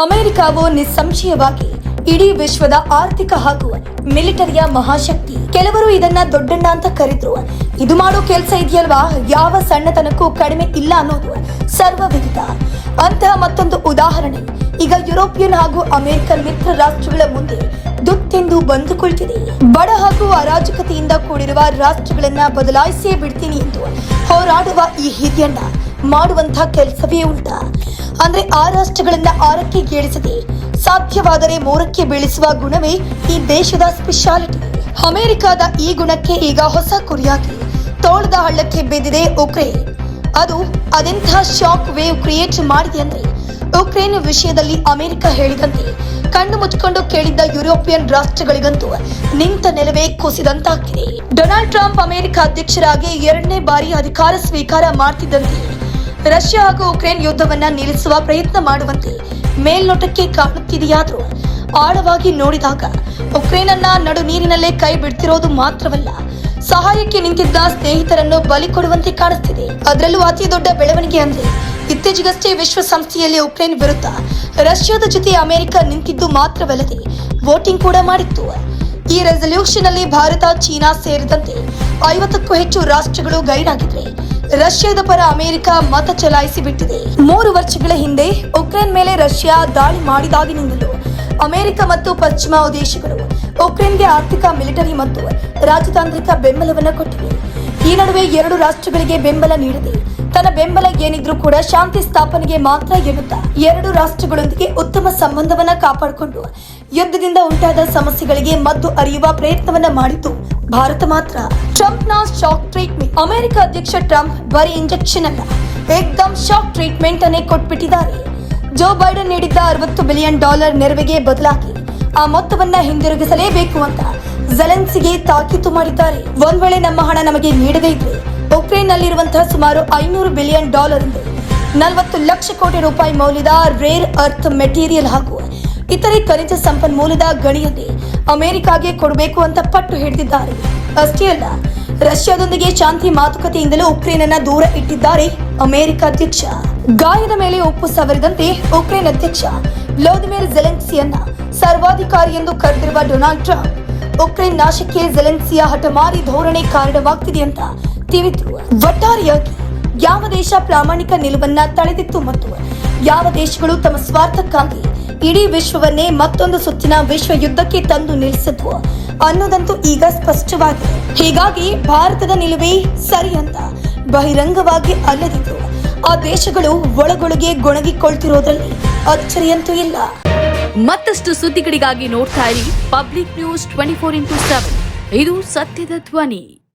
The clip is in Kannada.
ಅಮೆರಿಕವು ನಿಸ್ಸಂಶಯವಾಗಿ ಇಡೀ ವಿಶ್ವದ ಆರ್ಥಿಕ ಹಾಗೂ ಮಿಲಿಟರಿಯ ಮಹಾಶಕ್ತಿ. ಕೆಲವರು ಇದನ್ನ ದೊಡ್ಡಣ್ಣ ಅಂತ ಕರೆದ್ರು. ಇದು ಮಾಡೋ ಕೆಲಸ ಇದೆಯಲ್ವಾ? ಯಾವ ಸಣ್ಣತನಕ್ಕೂ ಕಡಿಮೆ ಇಲ್ಲ ಅನ್ನೋದು ಸರ್ವವಿದಿತ ಅಂತಹ ಮತ್ತೊಂದು ಉದಾಹರಣೆ. ಈಗ ಯುರೋಪಿಯನ್ ಹಾಗೂ ಅಮೆರಿಕನ್ ಮಿತ್ರ ರಾಷ್ಟ್ರಗಳ ಮುಂದೆ ದುತ್ತೆಂದು ಬಂದು ಕುಳಿತಿದೆ ಬಡ ಹಾಗೂ ಅರಾಜಕತೆಯಿಂದ ಕೂಡಿರುವ ರಾಷ್ಟ್ರಗಳನ್ನ ಬದಲಾಯಿಸೇ ಬಿಡ್ತೀನಿ ಎಂದು ಹೋರಾಡುವ ಈ ಹಿರಿಯಣ್ಣ ಮಾಡುವಂತ ಕೆಲಸವೇ ಉಂಟ. ಅಂದ್ರೆ ಆ ರಾಷ್ಟ್ರಗಳನ್ನ ಆರಕ್ಕೆ ಗೇಳಿಸದೆ ಸಾಧ್ಯವಾದರೆ ಮೂರಕ್ಕೆ ಬೀಳಿಸುವ ಗುಣವೇ ಈ ದೇಶದ ಸ್ಪೆಷಾಲಿಟಿ ಅಮೆರಿಕದ ಈ ಗುಣಕ್ಕೆ ಈಗ ಹೊಸ ಕುರಿಯಾಗಿ. ತೋಳದ ಹಳ್ಳಕ್ಕೆ ಬಿದ್ದಿದೆ ಉಕ್ರೇನ್. ಅದು ಅದೆಂತಹ ಶಾಕ್ ವೇವ್ ಕ್ರಿಯೇಟ್ ಮಾಡಿದೆ ಅಂದ್ರೆ ಉಕ್ರೇನ್ ವಿಷಯದಲ್ಲಿ ಅಮೆರಿಕ ಹೇಳಿದಂತೆ ಕಣ್ಣು ಮುಚ್ಚಿಕೊಂಡು ಕೇಳಿದ್ದ ಯುರೋಪಿಯನ್ ರಾಷ್ಟ್ರಗಳಿಗಂತೂ ನಿಂತ ನೆಲವೇ ಕುಸಿದಂತಾಗಿದೆ ಡೊನಾಲ್ಡ್ ಟ್ರಂಪ್ ಅಮೆರಿಕ ಅಧ್ಯಕ್ಷರಾಗಿ ಎರಡನೇ ಬಾರಿ ಅಧಿಕಾರ ಸ್ವೀಕಾರ ಮಾಡ್ತಿದ್ದಂತೆ ರಷ್ಯಾ ಹಾಗೂ ಉಕ್ರೇನ್ ಯುದ್ಧವನ್ನ ನಿಲ್ಲಿಸುವ ಪ್ರಯತ್ನ ಮಾಡುವಂತೆ ಮೇಲ್ನೋಟಕ್ಕೆ ಕಾಣುತ್ತಿದೆಯಾದರೂ ಆಳವಾಗಿ ನೋಡಿದಾಗ ಉಕ್ರೇನ್ ಅನ್ನ ನಡು ನೀರಿನಲ್ಲೇ ಕೈ ಬಿಡ್ತಿರೋದು ಮಾತ್ರವಲ್ಲ, ಸಹಾಯಕ್ಕೆ ನಿಂತಿದ್ದ ಸ್ನೇಹಿತರನ್ನು ಬಲಿ ಕೊಡುವಂತೆ ಕಾಣಿಸ್ತಿದೆ. ಅದರಲ್ಲೂ ಅತಿ ದೊಡ್ಡ ಬೆಳವಣಿಗೆ ಅಂದ್ರೆ ಇತ್ತೀಚೆಗಷ್ಟೇ ವಿಶ್ವಸಂಸ್ಥೆಯಲ್ಲಿ ಉಕ್ರೇನ್ ವಿರುದ್ಧ ರಷ್ಯಾದ ಜೊತೆ ಅಮೆರಿಕ ನಿಂತಿದ್ದು ಮಾತ್ರವಲ್ಲದೆ ವೋಟಿಂಗ್ ಕೂಡ ಮಾಡಿತ್ತು. ಈ ರೆಸಲ್ಯೂಷನ್ ಅಲ್ಲಿ ಭಾರತ, ಚೀನಾ ಸೇರಿದಂತೆ ಐವತ್ತಕ್ಕೂ ಹೆಚ್ಚು ರಾಷ್ಟ್ರಗಳು ಗೈರಾಗಿದ್ರೆ ರಷ್ಯಾದ ಪರ ಅಮೆರಿಕ ಮತ ಚಲಾಯಿಸಿ ಬಿಟ್ಟಿದೆ ಮೂರು ವರ್ಷಗಳ ಹಿಂದೆ ಉಕ್ರೇನ್ ಮೇಲೆ ರಷ್ಯಾ ದಾಳಿ ಮಾಡಿದಾಗಿನಿಂದಲೂ ಅಮೆರಿಕ ಮತ್ತು ಪಶ್ಚಿಮ ದೇಶಗಳು ಉಕ್ರೇನ್ಗೆ ಆರ್ಥಿಕ, ಮಿಲಿಟರಿ ಮತ್ತು ರಾಜತಾಂತ್ರಿಕ ಬೆಂಬಲವನ್ನು ಕೊಟ್ಟಿವೆ. ಈ ನಡುವೆ ಎರಡು ರಾಷ್ಟ್ರಗಳಿಗೆ ಬೆಂಬಲ ನೀಡದೆ ತನ್ನ ಬೆಂಬಲ ಏನಿದ್ರೂ ಕೂಡ ಶಾಂತಿ ಸ್ಥಾಪನೆಗೆ ಮಾತ್ರ ಎನ್ನುತ್ತಾ ಎರಡು ರಾಷ್ಟ್ರಗಳೊಂದಿಗೆ ಉತ್ತಮ ಸಂಬಂಧವನ್ನ ಕಾಪಾಡಿಕೊಂಡು ಯುದ್ಧದಿಂದ ಉಂಟಾದ ಸಮಸ್ಯೆಗಳಿಗೆ ಮದ್ದು ಅರಿಯುವ ಪ್ರಯತ್ನವನ್ನ ಮಾಡಿತು. ಭಾರತ ಮಾತ್ರ. ಟ್ರಂಪ್ನ ಶಾಕ್ ಟ್ರೀಟ್ಮೆಂಟ್. ಅಮೆರಿಕ ಅಧ್ಯಕ್ಷ ಟ್ರಂಪ್ ಬರೀ ಇಂಜೆಕ್ಷನ್ ಅಲ್ಲ. ಏಕ್ದಮ್ ಶಾಕ್ ಟ್ರೀಟ್ಮೆಂಟ್ ಅನ್ನೇ ಕೊಟ್ಬಿಟ್ಟಿದ್ದಾರೆ. ಜೋ ಬೈಡನ್ ನೀಡಿದ್ದ ಅರವತ್ತು ಬಿಲಿಯನ್ ಡಾಲರ್ ನೆರವಿಗೆ ಬದಲಾಗಿ ಆ ಮೊತ್ತವನ್ನ ಹಿಂದಿರುಗಿಸಲೇಬೇಕು ಅಂತ ಜೆಲೆನ್ಸಿಗೆ ತಾಕೀತು ಮಾಡಿದ್ದಾರೆ. ಒಂದ್ ವೇಳೆ ನಮ್ಮ ಹಣ ನಮಗೆ ನೀಡದೇ ಇದ್ರೆ ಉಕ್ರೇನ್ ನಲ್ಲಿರುವಂತಹ ಸುಮಾರು ಐನೂರು ಬಿಲಿಯನ್ ಡಾಲರ್ ನಲವತ್ತು ಲಕ್ಷ ಕೋಟಿ ರೂಪಾಯಿ ಮೌಲ್ಯದ ರೇರ್ ಅರ್ಥ್ ಮೆಟೀರಿಯಲ್ ಹಾಗೂ ಇತರೆ ಖನಿಜ ಸಂಪನ್ಮೂಲದ ಗಣಿಯಲ್ಲಿ ಅಮೆರಿಕಾಗೆ ಕೊಡಬೇಕು ಅಂತ ಪಟ್ಟು ಹಿಡಿದಿದ್ದಾರೆ. ಅಷ್ಟೇ ಅಲ್ಲ, ರಷ್ಯಾದೊಂದಿಗೆ ಶಾಂತಿ ಮಾತುಕತೆಯಿಂದಲೂ ಉಕ್ರೇನ್ ಅನ್ನ ದೂರ ಇಟ್ಟಿದ್ದಾರೆ ಅಮೆರಿಕ ಅಧ್ಯಕ್ಷ. ಗಾಯದ ಮೇಲೆ ಉಪ್ಪು ಸವರಿದಂತೆ ಉಕ್ರೇನ್ ಅಧ್ಯಕ್ಷ ವ್ಲಾದಿಮಿರ್ ಜೆಲೆನ್ಸಿಯನ್ನ ಸರ್ವಾಧಿಕಾರಿ ಎಂದು ಕರೆದಿರುವ ಡೊನಾಲ್ಡ್ ಟ್ರಂಪ್, ಉಕ್ರೇನ್ ನಾಶಕ್ಕೆ ಜೆಲೆನ್ಸಿಯ ಹಠಮಾರಿ ಧೋರಣೆ ಕಾರಣವಾಗ್ತಿದೆ ಅಂತ ತಿಳಿದ್ರು ಒಟ್ಟಾರೆಯಾಗಿ ಯಾವ ದೇಶ ಪ್ರಾಮಾಣಿಕ ನಿಲುವನ್ನ ತಳೆದಿತ್ತು ಮತ್ತು ಯಾವ ದೇಶಗಳು ತಮ್ಮ ಸ್ವಾರ್ಥಕ್ಕಾಗಿ ಇಡೀ ವಿಶ್ವವನ್ನೇ ಮತ್ತೊಂದು ಸುತ್ತಿನ ವಿಶ್ವ ಯುದ್ಧಕ್ಕೆ ತಂದು ನಿಲ್ಲಿಸಿದ್ವು ಅನ್ನೋದಂತೂ ಈಗ ಸ್ಪಷ್ಟವಾಗಿದೆ. ಹೀಗಾಗಿ ಭಾರತದ ನಿಲುವೇ ಸರಿ ಅಂತ ಬಹಿರಂಗವಾಗಿ ಅಲ್ಲದಿದ್ರು. ಆ ದೇಶಗಳು ಒಳಗೊಳಗೆ ಗೊಣಗಿಕೊಳ್ತಿರೋದ್ರಲ್ಲಿ ಅಚ್ಚರಿಯಂತೂ ಇಲ್ಲ. ಮತ್ತಷ್ಟು ಸುದ್ದಿಗಳಿಗಾಗಿ ನೋಡ್ತಾ ಇರಿ public news twenty four into seven. ಇದು ಸತ್ಯದ ಧ್ವನಿ.